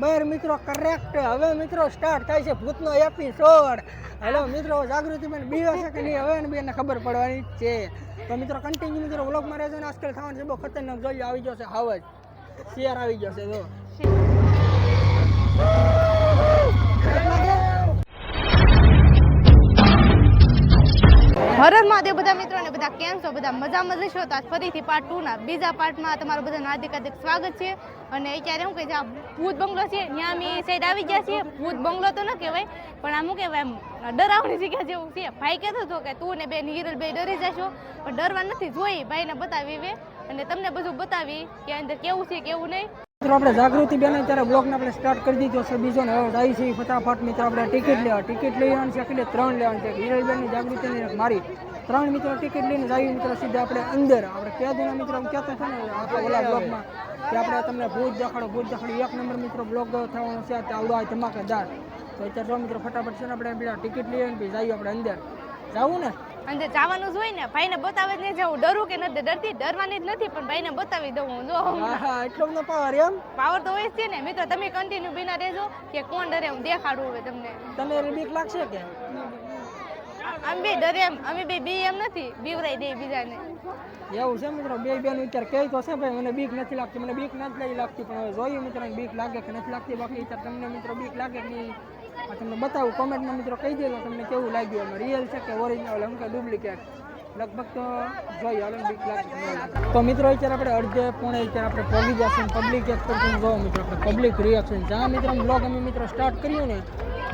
બરાબર મિત્રો કરેક્ટ હવે મિત્રો સ્ટાર્ટ થાય છે ભૂતનો એપિસોડ હેલો મિત્રો, જાગૃતિ બેન બી હશે કે નહીં, હવે બેને ખબર પડવાની જ છે. તો મિત્રો કન્ટિન્યુ મિત્રો વ્લોગમાં રહેજો ને, આજકાલ થવાનું છે બહુ ખતરનાક. જોઈએ આવી જશે હાવજ. શિયાર આવી જશે જો. હરર મહાદેવ બધા મિત્રોને બધા કેમ છો બધા મજામાં જશો તો ફરીથી પાર્ટ ટુ ના બીજા પાર્ટમાં તમારું બધાનું હાર્દિક હાર્દિક સ્વાગત છે. અને અત્યારે શું કે આ ભૂત બંગલો છે ત્યાં અમે સાઈડ આવી ગયા છીએ. ભૂત બંગલો તો ન કહેવાય, પણ આમ શું કહેવાય ડરાવણી જગ્યા જેવું છે. ભાઈ કહેતો હતો કે તું ને બેન હિરલ બે ડરી જશો, પણ ડરવા નથી. જોઈ ભાઈને બતાવી અને તમને બધું બતાવી કે અંદર કેવું છે, કેવું નહીં. મિત્રો, આપણે જાગૃતિ બેન અત્યારે બ્લોગને આપણે સ્ટાર્ટ કરી દીધો છે. બીજો ને હવે છે ફટાફટ. મિત્રો, આપણે ટિકિટ લેવા. ટિકિટ લેવાની છે એટલે ત્રણ લેવાની છે. હિરલબેનની જાગૃતિની મારી ત્રણ મિત્રો ટિકિટ લઈને જઈએ મિત્રો, સીધા આપણે અંદર. આપણે કહેવાના મિત્રો કહેતો છે ને, આપણા ઓલા બ્લોગમાં કે આપણે તમને ભૂત દેખાડો ભૂત દેખાડો. એક નંબર મિત્રો બ્લોગ થવાનો છે. તે આવડો ધમાકેદાર. તો અત્યારે મિત્રો, ફટાફટ છે ને, આપણે પેલા ટિકિટ લઈએ ને જઈએ આપણે અંદર. જાવું ને? અંદર જવાનું જ હોય ને ભાઈને બતાવે જ નહીં જવું ડરું કે નથી ડરતી ડરવાની જ નથી પણ ભાઈને બતાવી દઉં હું જો. હા હા એટલો બધો પાવર એમ? પાવર તો હોય જ છે ને. મિત્રો તમે કન્ટિન્યુ બિના રહેજો કે કોણ ડરે હું દેખાડું હવે તમને. તમે બીક લાગશે કે? આમ બે ડરે એમ અમે બે બી એમ નથી બીવરાઈ દે બીજાને. એવું છે મિત્રો બે બેન અત્યારે કહી તો છે ભાઈ મને બીક નથી લાગતી મને બીક નથી લાગતી પણ હવે જોઈએ મિત્રો બીક લાગે કે નથી લાગતી બાકી અત્યારે તમને મિત્રો બીક લાગે કે નહીં? તમને બતાવું, કોમેન્ટમાં મિત્રો કહી દેજો, તમને કેવું લાગ્યું? એમાં રિયલ છે કે ઓરિજિનલ એમ કે ડુપ્લિકેટ લગભગ તો જોઈએ ઓલિમ્પિક. તો મિત્રો, અત્યારે આપણે અડધે પોણે અત્યારે આપણે પહોંચી જશું પબ્લિક એક જોવો મિત્રો, આપણે પબ્લિક રિએક્શન જ્યાં મિત્રો બ્લોગ અમે મિત્રો સ્ટાર્ટ કર્યું ને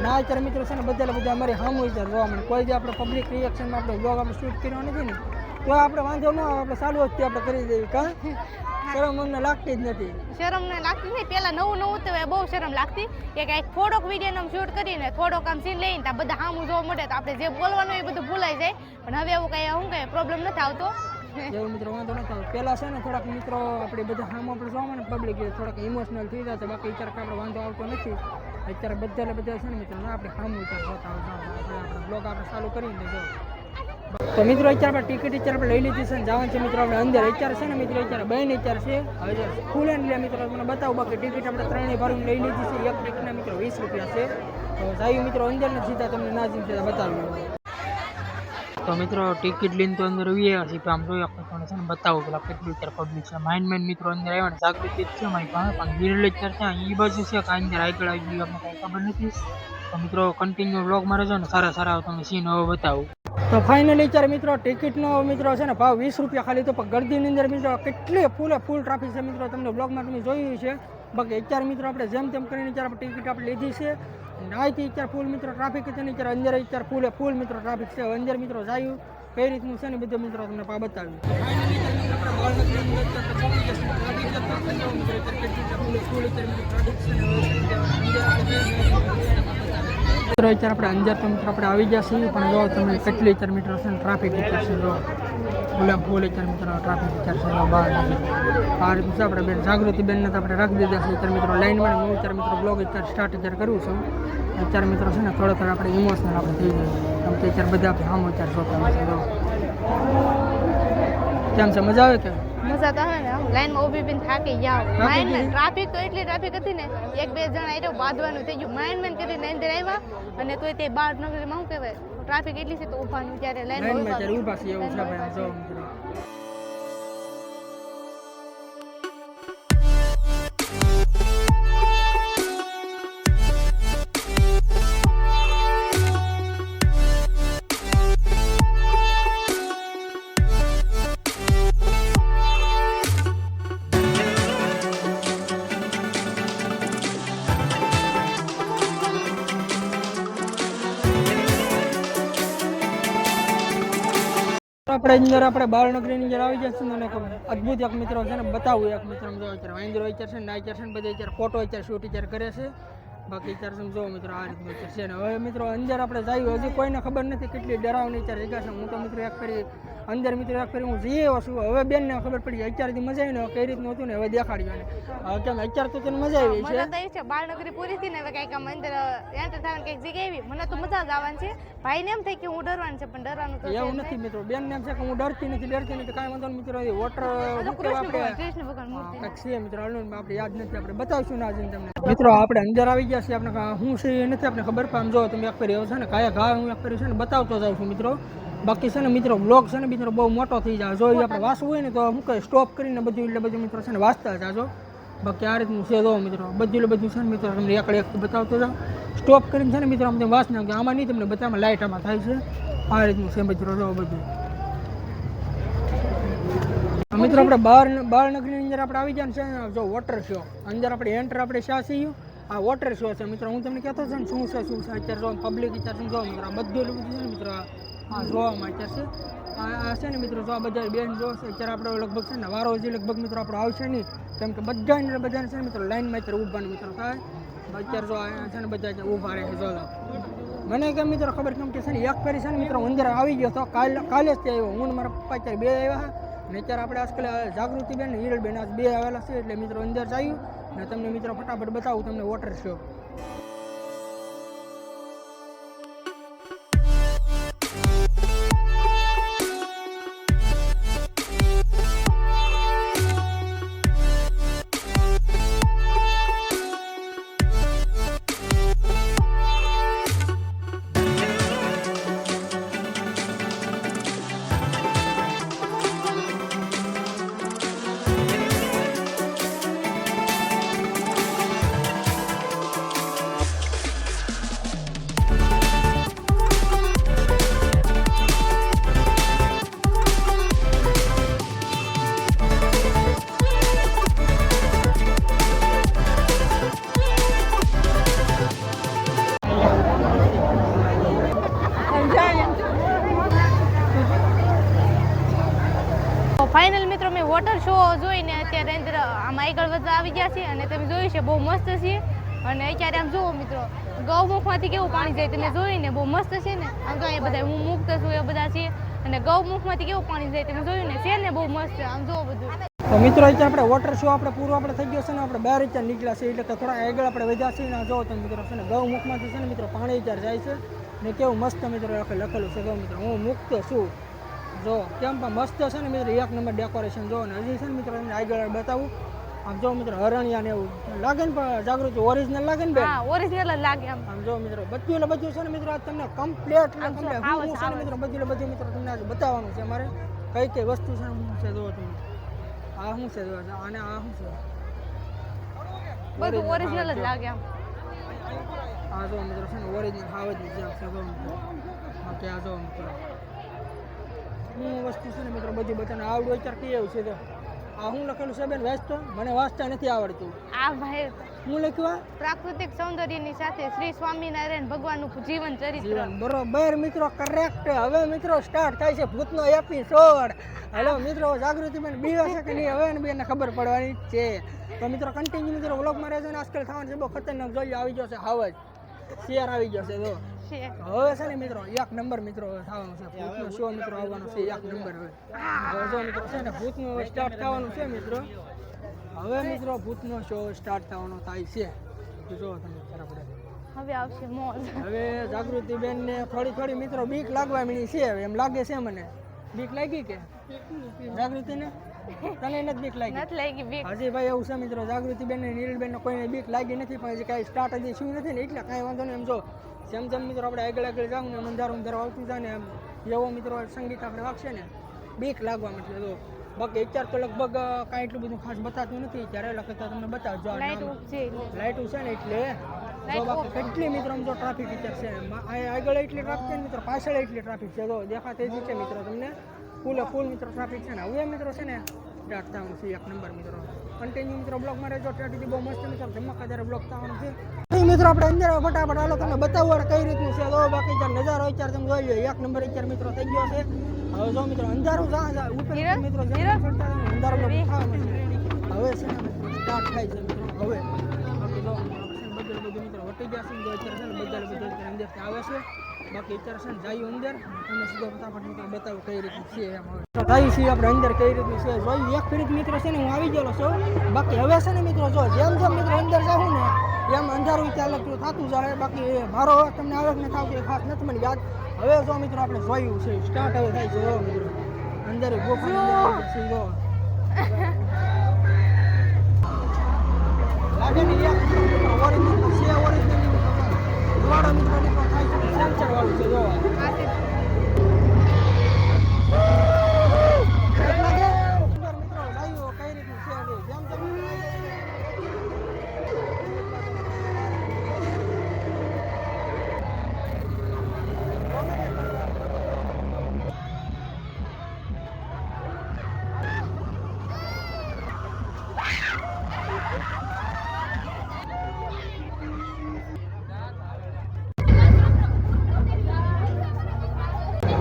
ના અત્યારે મિત્રો છે ને બધા બધા અમારી હામ હોય ત્યારે જોવા મળે. કોઈ જે આપણે પબ્લિક રિએક્શનમાં આપણે બ્લોગ આપણે શૂટ કર્યો નથી ને, તો આપણે વાંધો ન આવે, આપણે સારું વસ્તુ આપણે કરી દઈએ, કા? શરમ અમને લાગતી જ નથી. શરમ ને લાગતી નહીં. પેલા નવું નવું તો બહુ શરમ લાગતી. કે કાંઈક થોડોક વીડિયો શૂટ કરીને થોડોક આમ સીન લઈને ત્યાં બધા હામું જોવા મળે તો આપણે જે બોલવાનું એ બધું ભૂલાઈ જાય. પણ હવે એવું કઈ શું કઈ પ્રોબ્લેમ નથી આવતો. એવું મિત્રો વાંધો નથી આવતો. પહેલાં છે ને થોડાક મિત્રો આપણે બધા હામ આપણે જોવા મળે પબ્લિક થોડાક ઇમોશનલ થઈ જતા બાકી અત્યારે કાંઈ આપણે વાંધો આવતો નથી. અત્યારે બધા ને બધા છે ને મિત્રો આપણે હામું વિચાર જોતા આપણે આપણે બ્લોગ આપણે ચાલુ કરીને જો તો મિત્રો અત્યારે આપણે ટિકિટ અત્યારે આપણે લઈ લીધી છે ને જવાનું છે મિત્રો આપણે અંદર. અત્યારે છે ને મિત્રો અત્યારે બહેન અત્યારે છે. હવે ફૂલ એન્ડ લે મિત્રો તમને બતાવું. બાકી ટિકિટ આપણે ત્રણેય ભરીને લઈ લીધી છે. એક ટિકિટના મિત્રો વીસ રૂપિયા છે. તો જાય મિત્રો અંદર ને સીધા તમને ના જીમ સીધા બતાવ્યું તો મિત્રો ટિકિટ લઈને તો અંદર આવ્યા છીએ આમ જોઈએ આપણે તમને છે ને બતાવું પેલા કેટલું અત્યારે પબ્લિક છે. માઇન્ડ માઇન્ડ મિત્રો અંદર આવ્યા ને જાગૃતિ છે મારી પાસે પણ વિરલ અત્યારે છે એ બાજુ છે કાંઈ અંદર આગળ આવી ગયું આપણે કાંઈ ખબર નથી. તો મિત્રો કન્ટિન્યુ બ્લોગ મારે છે ને સારા સારા તમને સીન હવે બતાવું. તો ફાઇનલી ચાર મિત્રો ટિકિટનો મિત્રો છે ને ભાવ વીસ રૂપિયા ખાલી તો પણ ગરદીની અંદર મિત્રો કેટલી ફૂલે ફૂલ ટ્રાફિક છે મિત્રો તમને બ્લોગમાં તમે જોયું છે બાકી અત્યારે મિત્રો આપણે જેમ તેમ કરીને અત્યારે ટિકિટ આપણે લીધી છે. અહીંથી અત્યારે ફૂલ મિત્રો ટ્રાફિક છે ને અત્યારે અંદર અત્યારે ફૂલે ફૂલ મિત્રો ટ્રાફિક છે. અંદર મિત્રો જાયું. કઈ રીતનું છે ને બધું મિત્રો તમને પા બતાવ્યું. મિત્રો, અત્યારે આપણે અંજાર તો મિત્રો આપણે આવી ગયા છીએ. પણ જો તમે કેટલી ચાર મીટર છે ટ્રાફિક વિચારશે જો ફૂલે ફૂલ ચાર મિત્રો ટ્રાફિક વિચારશે જો બહાર આ રીતનું છે, આપણે બેન જાગૃતિ બેનને તો આપણે રાખી દીધા છે અત્યારે મિત્રો લાઈનમાં હું અત્યારે મિત્રો બ્લોગ અત્યારે સ્ટાર્ટ અત્યારે કરું છું. અત્યારે મિત્રો છે ને થોડો થોડો આપણે ઇમોશનલ આપણે થઈ જઈએ. કેમ કે અત્યારે બધા આપણે સામો અત્યારે શોખ કેમ છે, મજા આવે કે? મજા તો આવે ને લાઈનમાં ઊભી બીને થાકી જાવ થાકી માઇન્ડ ટ્રાફિક તો એટલી ટ્રાફિક હતી ને એક બે જણા એટલે બાંધવાનું થઈ ગયું. માઇન્ડ મેન કરીને અંદર આવ્યા. અને તોય તે બાર નગરીમાં શું કહેવાય? ટ્રાફિક એટલી છે તો ઊભાનું ત્યારે લાઈનમાં ઊભા છે એવું છે આપણે અંદર આપણે બાળનગરીની અંદર આવી જશું ને એક અદ્ભુત એક મિત્રો છે ને, બતાવું એક મિત્રો અત્યારે વાંદરો અત્યારે છે ને છે ને, બધા અત્યારે ફોટો અત્યારે શૂટ અત્યારે કરે છે. બાકી ચાર સમજો મિત્રો આ રીતનું છે ને. હવે મિત્રો અંદર આપણે જઈએ હજી કોઈને ખબર નથી કેટલી ડરાવની ચાર જગ્યા છે. હું તો મિત્રો એક ફરી અંદર મિત્રો એક ફરી હું જઈએ છું. હવે બેનને ખબર પડી અત્યારથી મજા આવી ને કઈ રીતનું હતું ને હવે દેખાડ્યું ને. કેમ અત્યારે તો તને મજા આવી છે. તો બાળનગરી પૂરી થી ને હવે કંઈક આમ અંદર એન્ટર થવાની કંઈક જગ્યા આવી. મને તો મજા જ આવવાની છે. ભાઈને એમ થાય કે હું ડરવાનું છે પણ ડરવાનું તો એવું નથી મિત્રો. બેન ને એમ છે કે હું ડરતી નથી ડરતી નથી. કાંઈ વાંધો મિત્રો વોટર. કૃષ્ણ ભગવાન મૂર્તિ. છે મિત્રો આપણે યાદ નથી આપણે. બતાવશું ના જઈને તમને. મિત્રો આપણે અંદર આવી ગયા છીએ આપણે શું છે એ નથી આપણે ખબર, પણ આમ જો તમે એક ફરી છે ને, કાયા ઘા હું એક ફેરી છે ને બતાવતો જાઉં છું મિત્રો. બાકી છે ને મિત્રો બ્લોગ છે ને મિત્રો બહુ મોટો થઈ જાય. જો આપણે વાંચવું હોય ને તો હું કહે સ્ટોપ કરીને બધું એટલે બધું મિત્રો છે ને વાંચતા જાજો. બાકી આ રીતનું છે જો મિત્રો. બધું એટલે બધું છે ને મિત્રો, તમને એકડે એક બતાવતો જાઉં. સ્ટોપ કરીને છે ને મિત્રો અમને વાંચ નાખજો આમાં નહીં તમને બધામાં લાઇટ આમાં થાય છે. આ રીતનું છે મિત્રો જો બધું. મિત્રો, આપણે બાર બાળનગરની અંદર આપણે આવી ગયા છે જો વોટર શો અંદર આપણે એન્ટર આપણે શા છીએ આ વોટર શો છે મિત્રો. હું તમને કહેતો છું ને શું છે શું છે, અત્યારે જો પબ્લિક અત્યારે શું જોવા મિત્રો? આ બધું એટલું બધું છે ને મિત્રો? આ આ જોવામાં અત્યારે છે. આ આ છે ને મિત્રો, જો આ બધા બેન જો છે, અત્યારે આપણે લગભગ છે ને વારો હજી લગભગ મિત્રો આપણે આવશે નહીં. કેમ કે બધાને બધાને છે ને મિત્રો લાઈનમાં અત્યારે ઊભાને મિત્રો થાય. અત્યારે જો આ છે ને બધા અત્યારે ઊભા રહે છે, જો જો. મને કેમ મિત્રો ખબર, કેમ કે છે ને એક ફેરી છે ને મિત્રો અંદર આવી ગયો તો કાલે કાલે જ તે આવ્યો. હું ને મારા પપ્પા અત્યારે બે આવ્યા અને અત્યારે આપણે આજકાલ જાગૃતિબેન ને હિરલબેન આજ બે આવેલા છે, એટલે મિત્રો અંદર જઈએ ને તમને મિત્રો ફટાફટ બતાવું તમને વોટર શો આગળ વધતા આવી ગયા છે અને તમે જોયું છે, બહુ મસ્ત છે અને અત્યારે આમ જુઓ મિત્રો ગૌમુખમાંથી કેવું પાણી જાય, તમે ને, બહુ મસ્ત છે ને? આમ અહીંયા બધા હું મુક્ત છું એ બધા છે અને ગૌમુખમાંથી કેવું પાણી જાય, તમે જોયું ને, છે ને બહુ મસ્ત, આમ જુઓ બધું. તો મિત્રો અત્યારે આપણે વોટર શો આપણે પૂરો આપણે થઈ ગયો છે ને, આપણે બહાર અત્યારે નીકળ્યા છે એટલે થોડા આગળ આપણે વધ્યા છીએ ને જો તમે મિત્રો, છે ને ગૌમુખમાંથી છે ને, મિત્રો, પાણી અત્યારે જાય છે. ને કેવું મસ્ત મિત્રો આપણે લખેલું છે ગૌ મિત્રો, હું મુક્ત છું. જો કેમ પણ મસ્ત છે ને મિત્રો, એક નંબર ડેકોરેશન જો ને, હજી છે ને મિત્રો, તમને આગળ બતાવું. આમ જો મિત્રો હરણિયા ને એવું લાગે ને જાગૃતિ ઓરિજિનલ લાગે ને બે હા ઓરિજિનલ જ લાગે આમ આમ જો મિત્રો બધું ને બધું છે ને મિત્રો આજ તમને કમ્પ્લીટ જો હું છે ને મિત્રો બધું ને બધું મિત્રો તમને આજે બતાવવાનું છે અમારે કઈ કઈ વસ્તુ છે હું શું છે જોવો તમે આ શું છે જોવો છો? આને આ શું છે? બધું ઓરિજિનલ જ લાગે આમ આ જો મિત્રો છે ને ઓરિજિનલ હાવ જ છે આ જો મિત્રો. બાકી આ જો મિત્રો. હું વસ્તુ છે ને મિત્રો બધી બધાને આવડું અત્યારે કઈ એવું છે તો. આ હું લખેલું છે બેન વાંચતો? મને વાંચતા નથી આવડતું. આ ભાઈ હું લખ્યું પ્રાકૃતિક સૌંદર્યની સાથે શ્રી સ્વામિનારાયણ ભગવાનનું જીવન ચરિત્ર. બરોબર મિત્રો કરેક્ટ હવે મિત્રો સ્ટાર્ટ થાય છે ભૂતનો એપિસોડ હેલો મિત્રો જાગૃતિ બેન બી હશે કે નહીં હવે એને ખબર પડવાની છે. તો મિત્રો કન્ટિન્યુ મિત્રો વ્લોગમાં રહેજો ને. આજકાલ થવાનું છે બહુ ખતરનાક. જોઈએ આવી ગયો છે જ શિયાર આવી ગયો છે જો. છે હવે છે ને મિત્રો એક નંબર મિત્રો થવાનું છે. ભૂતનો શો મિત્રો આવવાનો છે એક નંબર હવે. હવે જો મિત્રો છે ને ભૂતનો સ્ટાર્ટ થવાનું છે મિત્રો. હવે મિત્રો ભૂતનો શો સ્ટાર્ટ થવાનો થાય છે. જો તમે બરાબર હવે આવશે મોજ. હવે જાગૃતિ બેન ને થોડી થોડી મિત્રો બીક લાગવા મળી છે હવે. એમ લાગે છે મને. બીક લાગી કે? જાગૃતિ ને? તને નથી બીક લાગી? નથી લાગી બીક. હજી ભાઈ એવું છે મિત્રો જાગૃતિ બેન ને નીરલ બેન કોઈને બીક લાગી નથી પણ હજી કાંઈ સ્ટાર્ટ હજી શું નથી ને એટલે કાંઈ વાંધો નહીં. એમ જો જેમ જેમ મિત્રો આપણે આગળ આગળ જાવ ને અંધારું અંધારું આવતું જાય ને એમ એવો મિત્રો સંગીત આપણે વાગશે ને બીક લાગવા માટે તો બાકી અત્યારે તો લગભગ કાંઈ એટલું બધું ખાસ બતાતું નથી. ત્યારે લખતા તમને બતાવજો લાઇટું છે. ને એટલે કેટલી મિત્રો જો ટ્રાફિક અત્યારે છે. આગળ એટલી ટ્રાફિક છે મિત્રો પાછળ એટલી ટ્રાફિક છે. તો દેખાતી જ છે મિત્રો તમને. ફૂલે ફૂલ મિત્રો ટ્રાફિક છે ને. હવે મિત્રો છે ને સ્ટાર્ટ હું છું એક નંબર મિત્રો. કન્ટિન્યુ મિત્રો બ્લોગમાં રહેજો. ત્યાંથી બહુ મસ્ત મિત્રો ધમાકાદાર બ્લોગ થવાનું છે. મિત્રો આપણે અંદર ફટાફટ. હાલો તમને બતાવવા કઈ રીતનું છે. તો બાકી ચાર નજારો અત્યારે તમે જોઈ લો એક નંબર અત્યારે મિત્રો થઈ ગયો છે. હવે જો મિત્રો અંધારું જા ઉપર મિત્રો અંધારું હવે છે સ્ટાર્ટ થાય છે મિત્રો. હવે. જો અત્યારે છે ને બધા બધા અત્યારે અંદરથી આવે છે. બાકી અત્યારે છે ને જાય અંદર. તમને સીધો ફટાફટ મિત્રો બતાવો કઈ રીતનું છે એમ હવે. થાય છે આપણે અંદર કઈ રીતનું છે. જોયું એક ફરીક મિત્રો છે ને હું આવી ગયેલો છું. બાકી હવે છે ને મિત્રો જો જેમ જેમ મિત્રો અંદર જાઉં ને એમ અંધારું ચાલે તો થતું જાય બાકી મારો તમને આવે કે ન થાવ કે ખાસ નથી મને યાદ. હવે જો મિત્રો આપણે જોયું છે સ્ટાર્ટ હવે થાય છે. જો મિત્રો અંદર અંદર લાગે ને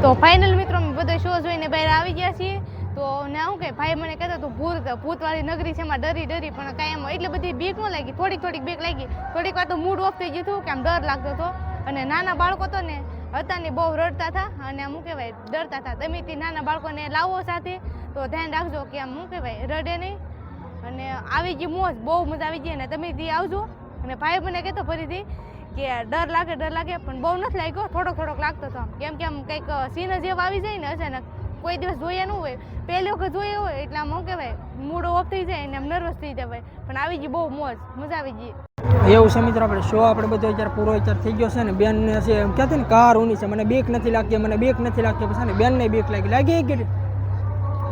તો ફાઇનલ મિત્રો બધો શો જોઈને બહાર આવી ગયા છીએ. તો ને શું કે ભાઈ મને કહેતો તું ભૂત, ભૂતવાળી નગરી છે, એમાં ડરી ડરી, પણ કાંઈ એમ એટલે બધી બીક ન લાગી. થોડીક થોડીક બીક લાગી. થોડીક વાર તો મૂડ ઓફ થઈ ગયું હતું, કે આમ ડર લાગતો હતો. અને નાના બાળકો તો ને હતા ને બહુ રડતા હતા, અને આમ શું કહેવાય, ડરતા હતા. તમે તે નાના બાળકોને લાવો સાથે, તો ધ્યાન રાખજો કે આમ શું કહેવાય, રડે નહીં. અને આવી ગઈ મોજ, બહુ મજા આવી ગઈ. અને તમે તે આવજો, અને ભાઈ મને કહેતો ફરીથી કે ડર લાગે ડર લાગે પણ બહુ નથી લાગ્યો. થોડોક થોડોક લાગતો હતો. કેમ કે આમ કંઈક સીન જેવા આવી જાય ને અચાનક. કોઈ દિવસ જોયા ન હોય. પહેલી વખત જોયા હોય એટલે આમ શું કહેવાય? મૂડ ઓફ થઈ જાય ને આમ નર્વસ થઈ જવાય. પણ આવી ગઈ બહુ મોજ. મજા આવી ગઈ. એવું છે મિત્રો આપણે શો આપણે બધો અત્યારે પૂરો અત્યારે થઈ ગયો છે ને. બેન ને છે એમ કહેતી ને કાર ઊની છે. મને બેક નથી લાગતી મને બેક નથી લાગતી. પછી ને બેન ને બીક લાગી. લાગી ગઈ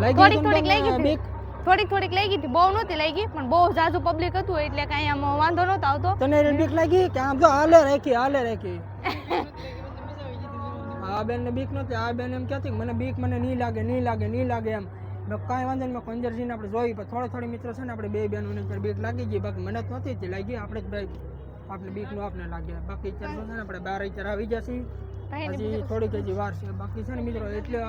લાગી થોડીક લાગી બીક? થોડીક થોડીક લાગી હતી બહુ નહોતી લાગી પણ બહુ ઝાઝું પબ્લિક હતું એટલે કાંઈ આમ વાંધો નહોતો આવતો. તને બીક લાગી કે આમ જો હાલે રાખી હાલે રાખી? આ બેન ને બીક નહોતી આ બેન એમ કહેતી મને બીક મને નહીં લાગે નહીં લાગે નહીં લાગે એમ. કાંઈ વાંધો નહીં મેં કંજરજીને આપણે જોઈ પણ થોડી થોડી મિત્રો છે ને આપણે બે અત્યારે બીક લાગી ગઈ બાકી મને તો નથી જ લાગી આપણે જ ભાઈ આપણે બીકનું આપને લાગે. બાકી અત્યારે ને આપણે બાર અત્યારે આવી જશે. હજી થોડીક હજી વાર છે. બાકી છે ને મિત્રો એટલે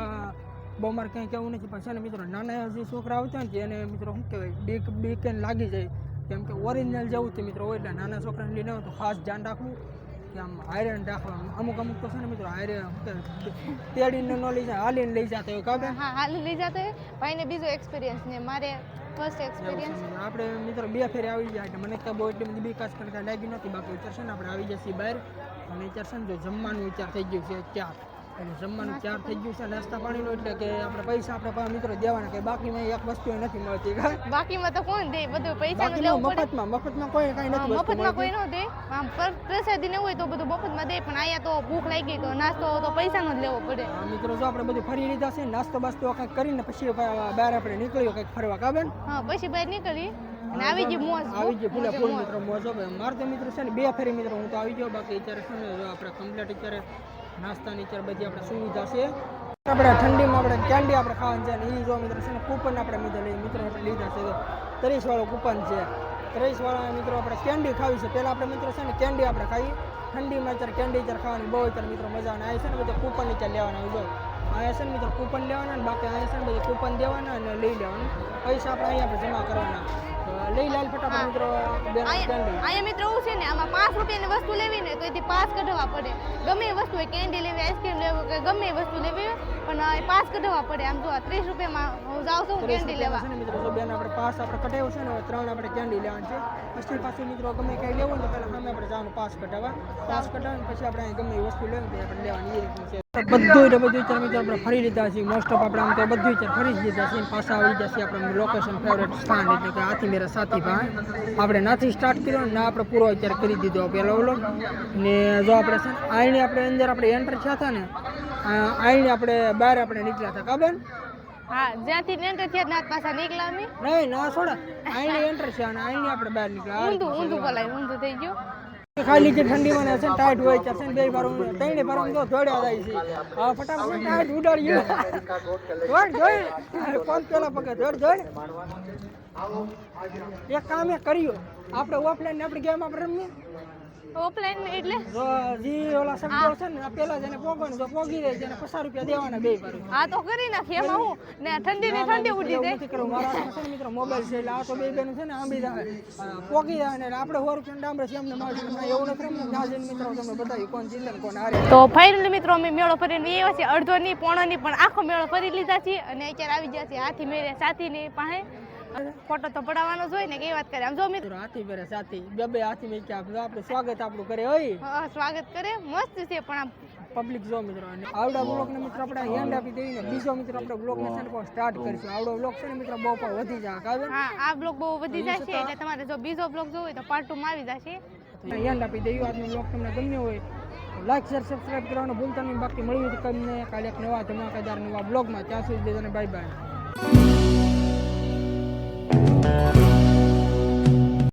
બહુ મારે કંઈ કહેવું નથી પણ છે ને મિત્રો નાના હજી છોકરા આવતા ને એને મિત્રો શું કહેવાય બીક બીક એને લાગી જાય. કેમ કે ઓરિજિનલ જેવું તે મિત્રો હોય એટલે નાના છોકરાને લઈને તો ખાસ ધ્યાન રાખવું કે આમ આયરન રાખવાનું અમુક અમુક તો છે ને મિત્રો આયરન તેડીને ન લઈ જાય હાલીને લઈ જતા હોય કાબે હા હાલીને લઈ જતા હોય. ભાઈને બીજો એક્સપિરિયન્સ ને મારે ફર્સ્ટ એક્સપિરિયન્સ આપણે મિત્રો બે ફેરે આવી જાય એટલે મને તો બહુ એટલી બધી બીકાસ કરતા લાગી નથી. બાકી વિચારશે ને આપણે આવી જશે બહાર. અને વિચારશે ને જો જમવાનું વિચાર થઈ ગયું છે ચાર. એટલે જમવાનું ચાર થઈ ગયું છે નાસ્તા પાણીનું એટલે કે આપણે પૈસા આપણે પાસે મિત્રો દેવાના કે બાકીમાં એક વસ્તુ નથી મળતી બાકીમાં તો કોણ દે? બધું પૈસાનું લેવું પડે. મફતમાં મફતમાં કોઈ કાંઈ નથી મફતમાં કોઈ. ન દે. આમ પ્રસાદી ને હોય તો બધું મફતમાં દે પણ અહીંયા તો ભૂખ લાગી તો નાસ્તો તો પૈસાનો જ લેવો પડે. મિત્રો જો આપણે બધું ફરી લીધા છે નાસ્તો બાસ્તો કંઈક કરીને પછી બહાર આપણે નીકળ્યો કંઈક ફરવા કાબે હા પછી બહાર નીકળી અને આવી જે મોજ આવી જે ફૂલે ફૂલ મિત્રો મોજો મારે તો મિત્રો છે ને બે ફેરી મિત્રો હું તો આવી ગયો. બાકી અત્યારે છે ને આપણે કમ્પ્લીટ અત્યારે નાસ્તાની અત્યારે બધી આપણે સુવિધા છે. આપણે ઠંડીમાં આપણે કેન્ડી આપણે ખાવાની છે અને એ જો મિત્રો છે ને કૂપન આપણે મિત્રો લઈ મિત્રો આપણે લીધા છે. ત્રીસ વાળો કૂપન છે. ત્રીસ વાળા મિત્રો આપણે કેન્ડી ખાવી છે. પહેલાં આપણે મિત્રો છે ને કેન્ડી આપણે ખાઈ ઠંડીમાં અત્યારે કેન્ડી અત્યારે ખાવાની બહુ અત્યારે મિત્રો મજા આવે. છે ને બધા કૂપન અત્યારે લેવાના જો. અહીંયા છે ને મિત્રો કૂપન લેવાના ને બાકી અહીંયા છે ને બધા કૂપન દેવાના અને લઈ લેવાના. પૈસા આપણે અહીંયા આપણે જમા કરવાના. લઈ લાલ ફટાફટ મિત્રો અહીંયા મિત્રો એવું છે ને આમાં પાંચ રૂપિયાની વસ્તુ લેવી ને તો એથી પાસ કઢાવવા પડે. ગમે વસ્તુ હોય કેન્ડી લેવી આઈસ્ક્રીમ લેવું કે ગમે વસ્તુ લેવી પણ પાસ કઢાવવા પડે. આમ જો ત્રીસ રૂપિયામાં હું જાઉં છું કેન્ડી લેવા. મિત્રો બેન આપણે પાસ આપણે કઢાવ્યો છે ને ત્રણ આપણે કેન્ડી લેવાની છે. પછી પાછું મિત્રો ગમે કંઈ લેવું ને તો પહેલાં સામે આપણે જવાનું પાસ કઢાવવા. પાસ કઢાવીને પછી આપણે અહીં ગમે એ વસ્તુ લેવી આપણે લેવાની એ છે. બધું બધું ચાર મિત્રો આપણે ફરી લીધા છીએ. મોસ્ટ ઓફ આપણે આમ તો બધું અત્યારે ફરી જ લીધા છીએ. પાછા આવી જશે આપણે લોકેશન ફેવરેટ સ્થાન એટલે કે આથી મેરા સાથી ભાઈ. આપણે નાથી સ્ટાર્ટ કર્યો ને આપણે પૂરો અત્યારે કરી દીધો પહેલો ઓલો ને જો આપણે છે આઈને આપણે અંદર આપણે એન્ટર થયા હતા ને આઈને આપણે બહાર આપણે નીકળ્યા હતા ખબર? હા જ્યાંથી એન્ટર થયા ના પાછા નીકળ્યા અમે. નહીં ના છોડા. આઈને એન્ટર છે અને આઈને આપણે બહાર નીકળ્યા. ઊંધું ઊંધું બોલાય ઊંધું થઈ ગયું. ખાલી કે ઠંડીમાં ને છે ટાઈટ હોય છે બે વાર ત્રણે વાર તો જોડ્યા જાય છે. હા ફટાફટ ટાઈટ ઉડાડ્યું જોડ દોડ પાંચ પેલા પગે જોડ દોડ એક કામ એ કર્યું. આપણે ઓફલાઈન આપણી ગેમ આપણે રમીએ. ઓફલાઈન એટલે? જો જી ઓલા શબ્દો છે ને પેલા જેને પોગવાનું જો પોગી તેને પચાસ રૂપિયા દેવાના બે પર આ તો કરી નાખી એમાં હું? ને ઠંડી ની ઠંડી ઉડી જાય. નથી મારા છે મિત્રો મોબાઈલ છે એટલે આ તો બે બેનું છે ને આંબી આ પોગી જાય ને આપણે સો રૂપિયા ડામરે છે એમને મારી એવું નથી રમવું ના જઈને મિત્રો તમને બતાવ્યું કોણ જીતે કોણ હારે. તો ફાઇનલી મિત્રો અમે મેળો ફરીને એવા છીએ. અડધો ની પોણો ની પણ આખો મેળો ફરી લીધા છીએ. અને અત્યારે આવી ગયા છીએ હાથી મેળે સાથી ની પાસે. ફોટો તો પડાવવાનો જ હોય ને કેવી વાત કરે? આમ જો મિત્રો. હાથી બેરે સાથી. બે બે હાથી મેં ક્યાં આપણે સ્વાગત આપણું કરે હોય હા, સ્વાગત કરે. મસ્ત છે પણ આમ. પબ્લિક જો મિત્રો આવડા બ્લોક ને મિત્રો આપણે હેન્ડ આપી દઈએ ને બીજો મિત્રો આપણે બ્લોક ને છે સ્ટાર્ટ કરીશું. આવડો બ્લોક છે ને મિત્રો બહુ પણ વધી જાય કાવે હા આ બ્લોક બહુ વધી જશે એટલે તમારે જો બીજો બ્લોગ જોવો હોય તો પાર્ટ 2 માં આવી જશે. હેન્ડ આપી દઈએ આજનો બ્લોક તમને ગમ્યો હોય લાઈક શેર સબસ્ક્રાઇબ કરવાનું ભૂલતા નહીં. બાકી મળ્યું તમને કાલે એક નવા ધમાકેદાર નવા બ્લોગમાં ત્યાં સુધી બધાને બાય બાય Bye.